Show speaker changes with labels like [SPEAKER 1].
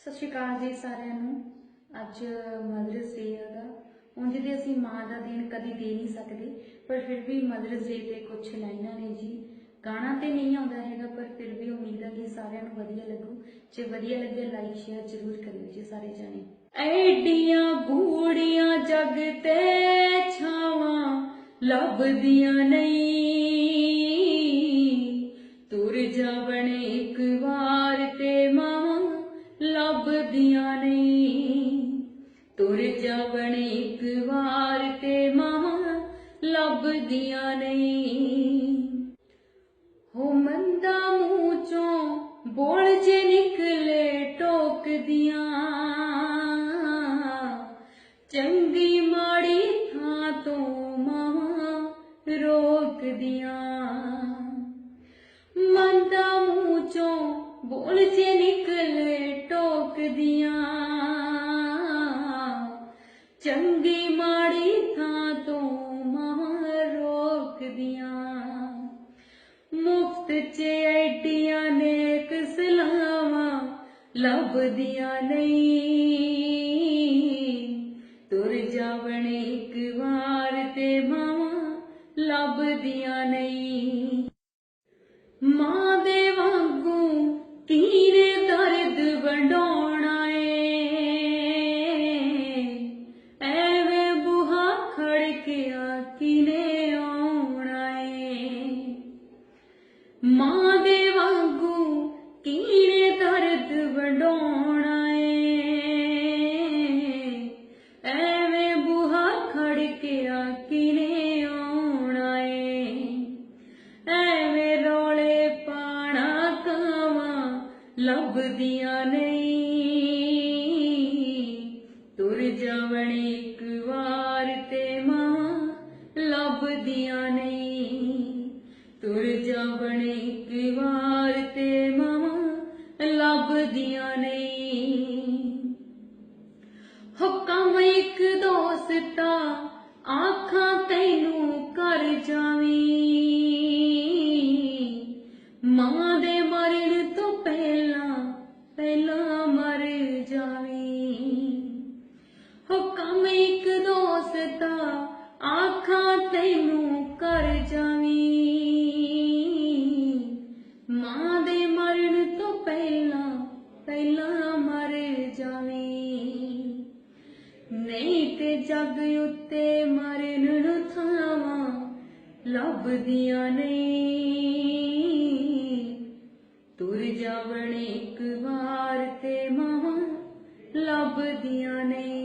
[SPEAKER 1] ਸਤਿ ਸ਼੍ਰੀ ਅਕਾਲ ਜੀ ਸਾਰਿਆਂ ਨੂੰ। ਅੱਜ ਮਦਰਸ ਡੇ ਹੈਗਾ। ਉਂਝ ਤੇ ਅਸੀਂ ਮਾਂ ਦਾ ਦਿਨ ਕਦੀ ਦੇ ਨਹੀਂ ਸਕਦੇ, ਪਰ ਫਿਰ ਵੀ ਮਦਰਸ ਡੇ ਤੇ ਕੁਝ ਲਾਈਨਾਂ ਨੇ ਜੀ। ਗਾਣਾ ਤੇ ਨਹੀਂ ਆਉਂਦਾ ਹੈਗਾ, ਪਰ ਫਿਰ ਵੀ ਉਮੀਦ ਹੈ ਕਿ ਸਾਰਿਆਂ ਨੂੰ ਵਧੀਆ ਲੱਗੂ। ਜੇ ਵਧੀਆ ਲੱਗੇ ਲਾਈਕ ਸ਼ੇਅਰ ਜ਼ਰੂਰ ਕਰਿਓ ਜੀ ਸਾਰੇ ਜਾਣੇ। ਐਡੀਆਂ ਗੂੜੀਆਂ ਜਗ ਤੇ ਛਾਵਾਂ, ਲੱਭਦੀਆਂ ਨਹੀਂ। ਜਾਵਣ ਇੱਕ ਵਾਰ ਤੇ ਮਾਂ ਲੱਭਦੀਆਂ ਨਹੀਂ ਹੋ ਮੰਦਾ ਮੂੰਹ ਚੋਂ ਬੋਲ ਜੇ ਨਿਕਲੇ ਟੋਕਦੀਆਂ ਚੰਗੀ ਮਾੜੀ ਥਾਂ ਤੋਂ ਮਾਂ ਰੋਕਦੀਆਂ ਮੰਦਾ ਮੂੰਹ ਚੋਂ ਬੋਲ ਜੇ ਚੰਗੀ ਮਾੜੀ ਥਾਂ ਤੋਂ ਮਾਂ ਰੋਕਦੀਆਂ ਮੁਫਤ ਚ ਐਡੀਆਂ ਨੇਕ ਸਲਾਵਾਂ ਲੱਭਦੀਆਂ ਨਹੀਂ। ਤੁਰ ਜਾਵਣ ਇੱਕ ਵਾਰ ਤੇ ਮਾਂ ਲੱਭਦੀਆਂ ਨਹੀਂ। ਮਾਂ ਦੇ ਕਿਨੇ ਆਉਣਾ ਏ ਐਵੇਂ ਰੋਲੇ ਪਾਣਾ ਕਾਵਾਂ ਲੱਭਦੀਆਂ ਨਹੀਂ। ਤੁਰ ਜਾਵਣ ਇੱਕ ਵਾਰ ਤੇ ਮਾਂ ਲੱਭਦੀਆਂ ਨਹੀਂ। ਤੁਰ ਜਾਵਣ ਇੱਕ ਵਾਰ ਤੇ ਮਾਂ ਲੱਭਦੀਆਂ ਨਹੀਂ ਦੇ ਮਰਨ ਤੋਂ ਪਹਿਲਾਂ ਪਹਿਲਾਂ ਮਰ ਜਾਵੀਂ। ਨਹੀਂ ਤੇ ਜੱਗ ਉੱਤੇ ਮਰਨ ਨੂੰ ਥਾਵਾਂ ਲੱਭਦੀਆਂ ਨਹੀਂ। ਤੁਰ ਜਾਵਣ ਇੱਕ ਵਾਰ ਤੇ ਮਾਂ ਲੱਭਦੀਆਂ ਨਹੀਂ।